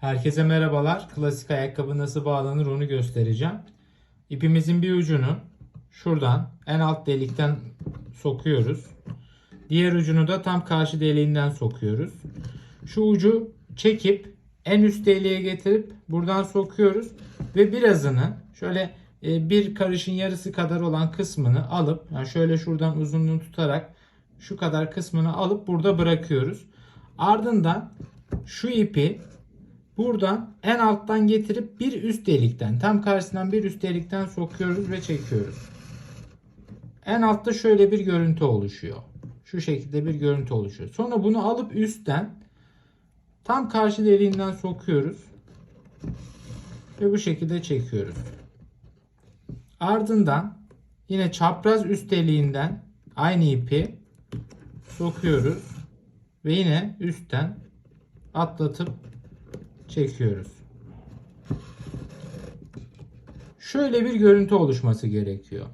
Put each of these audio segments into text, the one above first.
Herkese merhabalar. Klasik ayakkabı nasıl bağlanır onu göstereceğim. İpimizin bir ucunu şuradan en alt delikten sokuyoruz. Diğer ucunu da tam karşı deliğinden sokuyoruz. Şu ucu çekip en üst deliğe getirip buradan sokuyoruz ve birazını şöyle e, bir karışın yarısı kadar olan kısmını alıp yani şöyle şuradan uzunluğunu tutarak şu kadar kısmını alıp burada bırakıyoruz. Ardından şu ipi buradan en alttan getirip bir üst delikten tam karşısından bir üst delikten sokuyoruz ve çekiyoruz. En altta şöyle bir görüntü oluşuyor. Şu şekilde bir görüntü oluşuyor. Sonra bunu alıp üstten tam karşı deliğinden sokuyoruz. Ve bu şekilde çekiyoruz. Ardından yine çapraz üst deliğinden aynı ipi sokuyoruz. Ve yine üstten atlatıp çekiyoruz. Şöyle bir görüntü oluşması gerekiyor.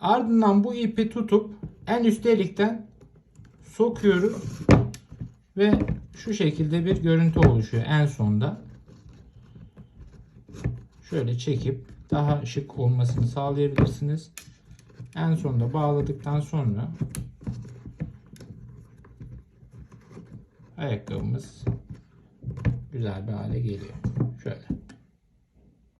Ardından bu ipi tutup en üst delikten sokuyoruz ve şu şekilde bir görüntü oluşuyor en sonda. Şöyle çekip daha şık olmasını sağlayabilirsiniz. En sonda bağladıktan sonra ayakkabımız güzel bir hale geliyor. Şöyle.